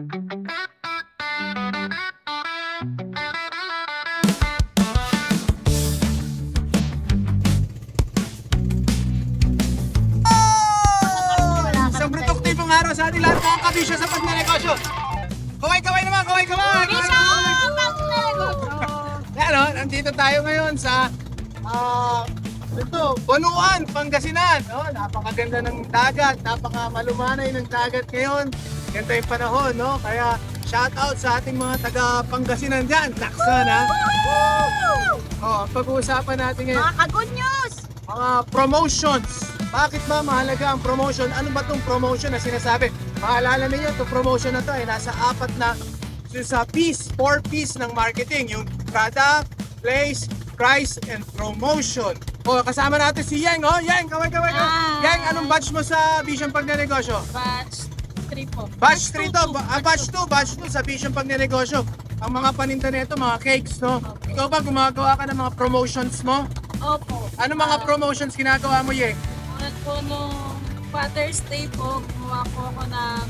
Isang produktibong araw sa ating lahat mga kabisyo sa pagnanegosyo. Kaway-kaway naman, kaway-kaway! Ano, nandito tayo ngayon sa ah ito, Banuan, Pangasinan. Oh, napakaganda ng dagat, napakamalumanay ng dagat ngayon. Ganda yung panahon, no? Kaya shout out sa ating mga taga Pangasinan dyan. Laksan, ha? Oh, pag-uusapan natin ngayon, Mga ka-good news! mga promotions. Bakit ba mahalaga ang promotion? Ano ba itong promotion na sinasabi? Maalala ninyo, itong promotion na to ay nasa apat na sa piece, four piece ng marketing. Yung product, place, price, and promotion. O, kasama natin si Yang, oh. Yang, kaway, kaway, kaway. Hi. Yang, anong batch mo sa Vision Pagnenegosyo? Batch 3 po. Batch 3 to, ba- ah, batch 2, batch 2 sa Vision Pagnenegosyo. Ang mga paninda nito, mga cakes, no? Ikaw ba gumagawa ka ng mga promotions mo? Opo. Ano mga promotions ginagawa mo, Yang? Tulad po nung Father's Day po, gumawa po ako ng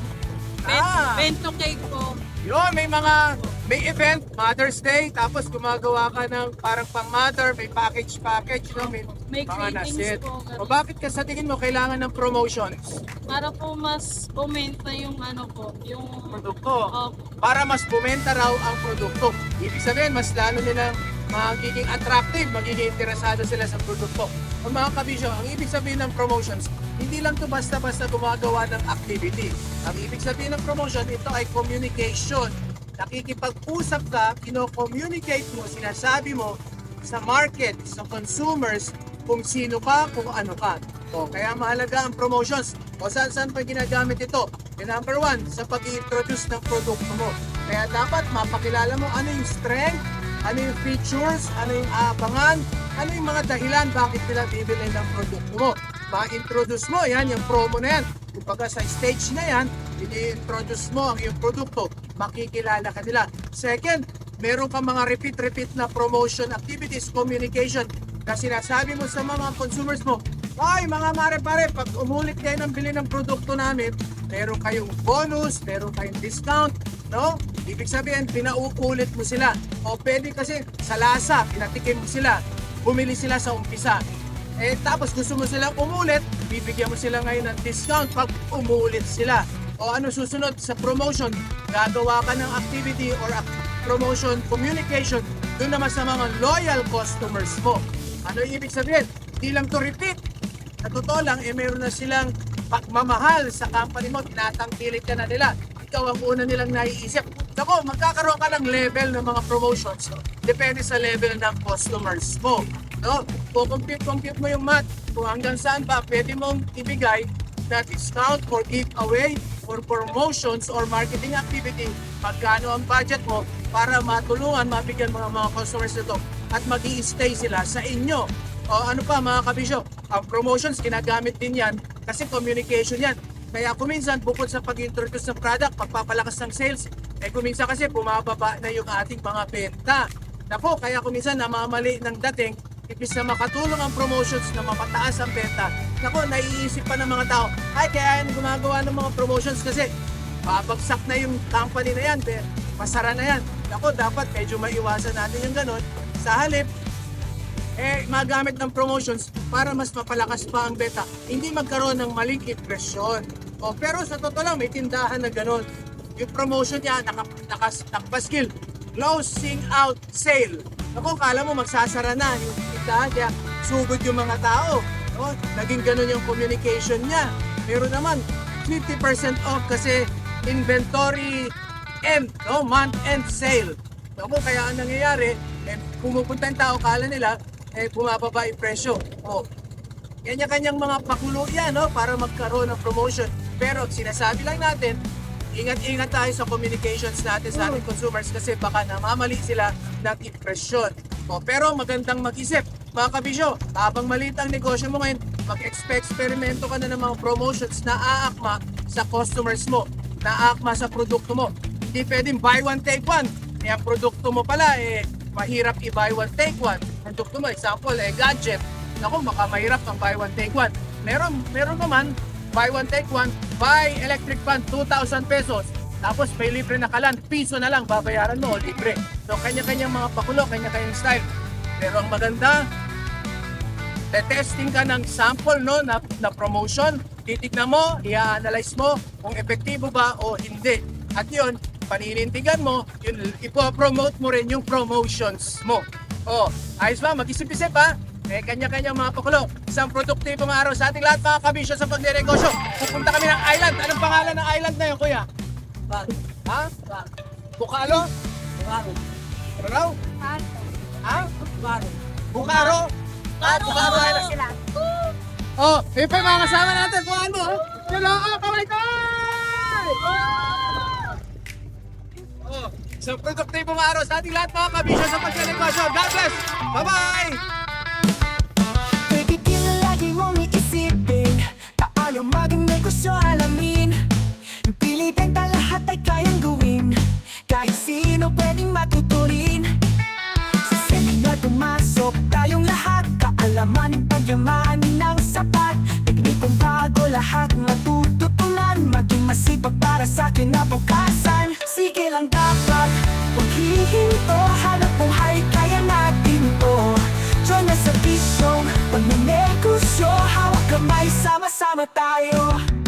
Ah. bento cake po. Yun, may mga, may event, Mother's Day, tapos gumagawa ka ng parang pang mother, may package-package, no? may, May mga nasit. po, ganun. O bakit ka sa tingin mo kailangan ng promotions? Para po mas bumenta yung ano po, yung Produkto. Opo. Para mas bumenta raw ang produkto. Ibig sabihin, mas lalo nilang magiging attractive, magiging interesado sila sa produkto. O mga kabisyo, ang ibig sabihin ng promotions, hindi lang to basta-basta gumagawa ng activity. Ang ibig sabihin ng promotion, ito ay communication. Nakikipag-usap ka, kino-communicate mo, sinasabi mo sa market, sa consumers, kung sino ka, kung ano ka. O, kaya mahalaga ang promotions. O saan saan pa ginagamit ito? E number one, sa pag-introduce ng produkto mo. Kaya dapat mapakilala mo ano yung strength, ano yung features, ano yung abangan, ano yung mga dahilan bakit nila bibili ng produkto mo. Ma-introduce mo, yan, yung promo na yan. Kumbaga sa stage na yan, ini-introduce mo ang iyong produkto, makikilala ka nila. Second, meron kang mga repeat-repeat na promotion activities, communication, na sinasabi mo sa mga consumers mo, ay mga mare-pare, pag umulit kayo ng bili ng produkto namin, meron kayong bonus, meron kayong discount, no? Ibig sabihin, pinauulit mo sila. O pwede kasi sa lasa, pinatikim mo sila, bumili sila sa umpisa. Eh tapos gusto mo silang umulit, bibigyan mo sila ngayon ng discount pag umulit sila. O ano susunod sa promotion, gagawa ka ng activity or promotion communication doon naman sa mga loyal customers mo. Ano yung ibig sabihin? Hindi lang to repeat. Sa totoo lang, eh meron na silang pagmamahal sa company mo, tinatangkilik ka na nila. Ikaw ang una nilang naiisip. Ako, magkakaroon ka ng level ng mga promotions. Depende sa level ng customers mo. No? Kung compute, compute mo yung math, kung hanggang saan pa pwede mong ibigay na discount or giveaway or promotions or marketing activity, magkano ang budget mo para matulungan, mabigyan mga mga customers nito at mag stay sila sa inyo. O ano pa mga kabisyo, ang promotions ginagamit din yan kasi communication yan. Kaya kuminsan bukod sa pag-introduce ng product, pagpapalakas ng sales, eh kuminsan kasi bumababa na yung ating mga benta. Nako, kaya kuminsan namamali ng dating, ibig na makatulong ang promotions na mapataas ang benta. Nako, naiisip pa ng mga tao, ay kaya yan gumagawa ng mga promotions kasi babagsak na yung company na yan, be, masara na yan. Nako, dapat medyo maiwasan natin yung ganun. Sa halip, eh, magamit ng promotions para mas mapalakas pa ang beta. Hindi magkaroon ng maling impresyon. O, pero sa totoo lang, may tindahan na ganun. Yung promotion niya, naka, naka, nakapaskil. Closing out sale. Ako, kala mo magsasara na yung tindahan niya. Sugod yung mga tao. O, naging ganun yung communication niya. Pero naman, 50% off kasi inventory end, no? month end sale. Ako, kaya ang nangyayari, eh, pumupunta yung tao, kala nila, eh, bumababa yung presyo. O, kanya-kanyang mga pakulo yan, no? Para magkaroon ng promotion. Pero sinasabi lang natin, ingat-ingat tayo sa communications natin sa ating consumers kasi baka namamali sila ng impresyon. O, pero magandang mag-isip. Mga kabisyo, habang maliit ang negosyo mo ngayon, mag-experimento ka na ng mga promotions na aakma sa customers mo, na aakma sa produkto mo. Hindi pwedeng buy one, take one. Eh, ang produkto mo pala, eh, mahirap i-buy one, take one. Produkto mo, example, eh, gadget. Naku, baka mahirap ang buy one, take one. Meron, meron naman, buy one, take one, buy electric fan, 2,000 pesos. Tapos may libre na kalan, piso na lang babayaran mo, libre. So kanya-kanyang mga pakulo, kanya-kanyang style. Pero ang maganda, testing ka ng sample no na, na promotion, titignan mo, i-analyze mo kung epektibo ba o hindi. At yun, paninintigan mo, yun, ipo-promote mo rin yung promotions mo. Oh, ayos ba? Mag-isip-isip ha? Eh, kanya-kanyang mga pakulo. Isang produktibong araw sa ating lahat mga kabisyo sa pagnenegosyo. Pupunta kami ng island. Anong pangalan ng island na yun, kuya? Ha? Bukalo? Bukaro. Ano raw? Ha? Bukaro? Ah, Bukaro Island. Oh, eh pa yung mga kasama natin. Kuhaan mo. oh. Hello, oh, kaway ko! Oh, sa produktibong araw sa ating lahat mga kabisyo sa pagnenegosyo. God bless! Bye-bye! Kaalaman pagyamanin ng sapat. Teknikong bago lahat matututunan. Maging masipag para sa kinabukasan. Sige lang dapat Huwag hihinto. Hanap buhay kaya natin to. Diyan na sa bisyong Pag may negosyo Hawak kamay sama-sama tayo